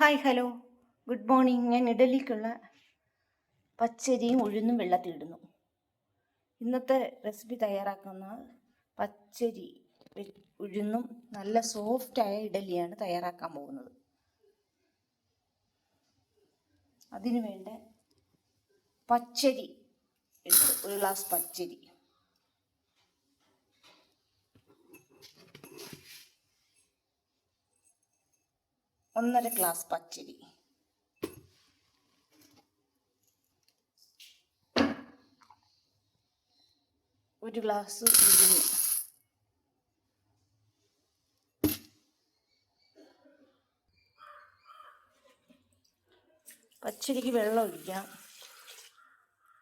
Hi hello. Good morning. ഞാൻ ഇഡലിക്കുള്ള പച്ചരിയും ഉഴുന്നും വെള്ളത്തിലിടുന്നു ഇന്നത്തെ റെസിപ്പി തയ്യാറാക്കുന്ന പച്ചരി ഉഴുന്നും നല്ല സോഫ്റ്റായ ഇഡലിയാണ് തയ്യാറാക്കാൻ പോകുന്നത്. അതിനു വേണ്ട പച്ചരി ഒരു ഗ്ലാസ് പച്ചരി. ഒന്നര ഗ്ലാസ് പച്ചരി. ഒരു ഗ്ലാസ് ഉഴുന്ന് പച്ചരിക്ക് വെള്ളം ഒഴിക്കാം.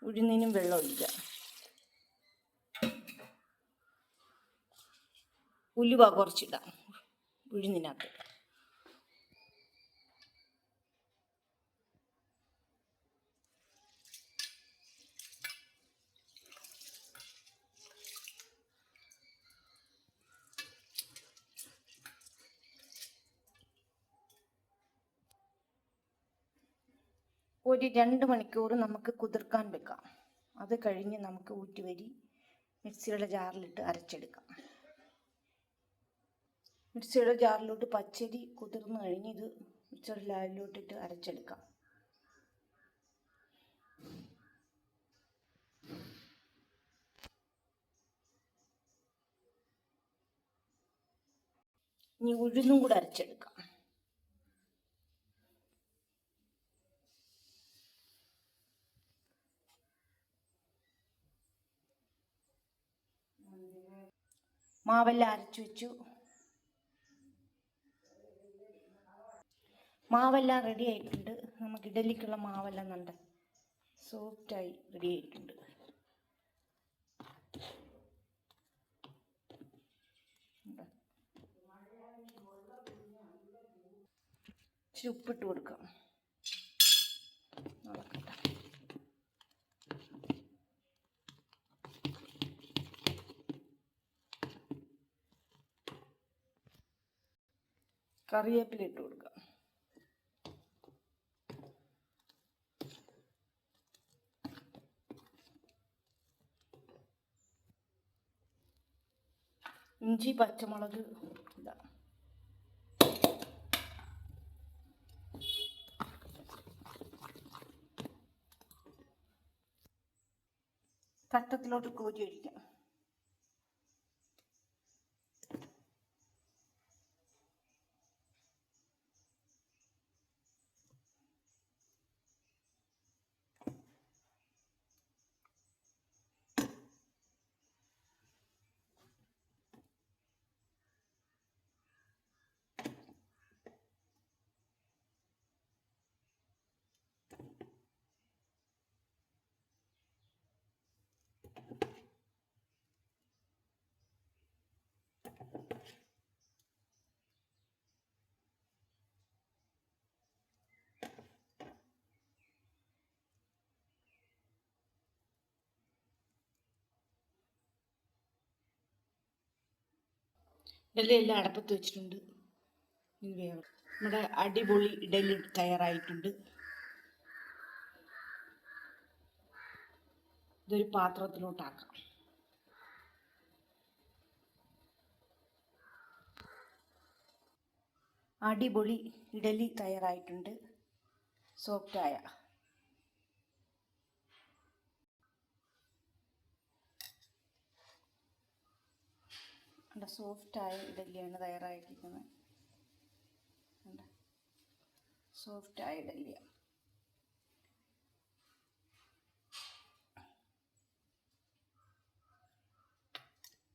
ഉഴുന്നിനും വെള്ളം ഒഴിക്കാം. ഉലുവ കുറച്ചിടാം. ഉഴുന്നിനകത്ത് ഒരു രണ്ട് മണിക്കൂർ നമുക്ക് കുതിർക്കാൻ വെക്കാം. അത് കഴിഞ്ഞ് നമുക്ക് ഊറ്റുവരി മിക്സിയുടെ ജാറിലിട്ട് അരച്ചെടുക്കാം. മിക്സിയുടെ ജാറിലോട്ട് പച്ചരി കുതിർന്ന് കഴിഞ്ഞ് ഇത് മിക്സിയുടെ ലാലിലോട്ടിട്ട് അരച്ചെടുക്കാം. ഇനി ഉഴുന്നും കൂടെ അരച്ചെടുക്കാം. മാവെല്ലാം അരച്ചു വെച്ചു. മാവെല്ലാം റെഡി ആയിട്ടുണ്ട്. നമുക്ക് ഇഡലിക്കുള്ള മാവെല്ലാം നല്ല സോഫ്റ്റായി റെഡി ആയിട്ടുണ്ട്. ഇച്ചിരി ഉപ്പിട്ട് കൊടുക്കാം. നടക്കട്ടെ കറിവേപ്പില ഇട്ട് കൊടുക്കുക ഇഞ്ചി പച്ചമുളക് ഇതാ. തട്ടത്തിലോട്ട് കോരി ഒഴിക്കാം ഇഡലി എല്ലാം അടപ്പത്ത് വെച്ചിട്ടുണ്ട്. ഇനി വേഗം നമ്മുടെ അടിപൊളി ഇഡലി തയ്യാറായിട്ടുണ്ട്. ഇതൊരു പാത്രത്തിലോട്ടാക്കാം. അടിപൊളി ഇഡലി തയ്യാറായിട്ടുണ്ട്. സോഫ്റ്റായ നല്ല സോഫ്റ്റായ ഇഡലിയാണ് തയ്യാറാക്കിയിരിക്കുന്നത്. കണ്ടോ? സോഫ്റ്റായ ഇഡലിയാണ്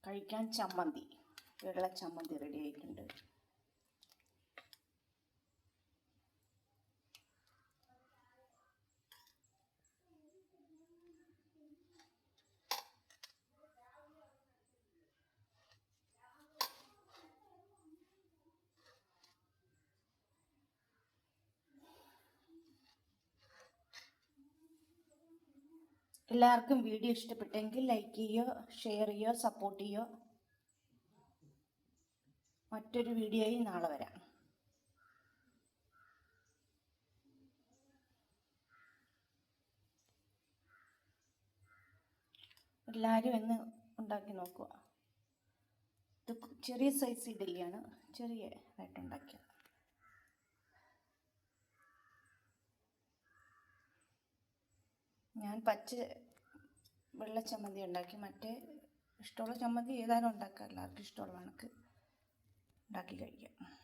കഴിക്കാൻ ചമ്മന്തി. വെള്ള ചമ്മന്തി റെഡി ആയിട്ടുണ്ട്. എല്ലാവർക്കും വീഡിയോ ഇഷ്ടപ്പെട്ടെങ്കിൽ ലൈക്ക് ചെയ്യോ ഷെയർ ചെയ്യോ സപ്പോർട്ട് ചെയ്യോ മറ്റൊരു വീഡിയോയിൽ നാളെ വരാം. എല്ലാവരും ഇന്ന് ഉണ്ടാക്കി നോക്കുക. ഇത് ചെറിയ സൈസ് ഇഡലിയാണ് ചെറിയ ആയിട്ട് ഉണ്ടാക്കിയത്. ഞാൻ പച്ച വെള്ള ചമ്മന്തി ഉണ്ടാക്കി. മറ്റേ ഇഷ്ടമുള്ള ചമ്മന്തി ഏതായാലും ഉണ്ടാക്കാം. എല്ലാവർക്കും ഇഷ്ടമുള്ള കണക്ക്. ഉണ്ടാക്കി കഴിക്കാം.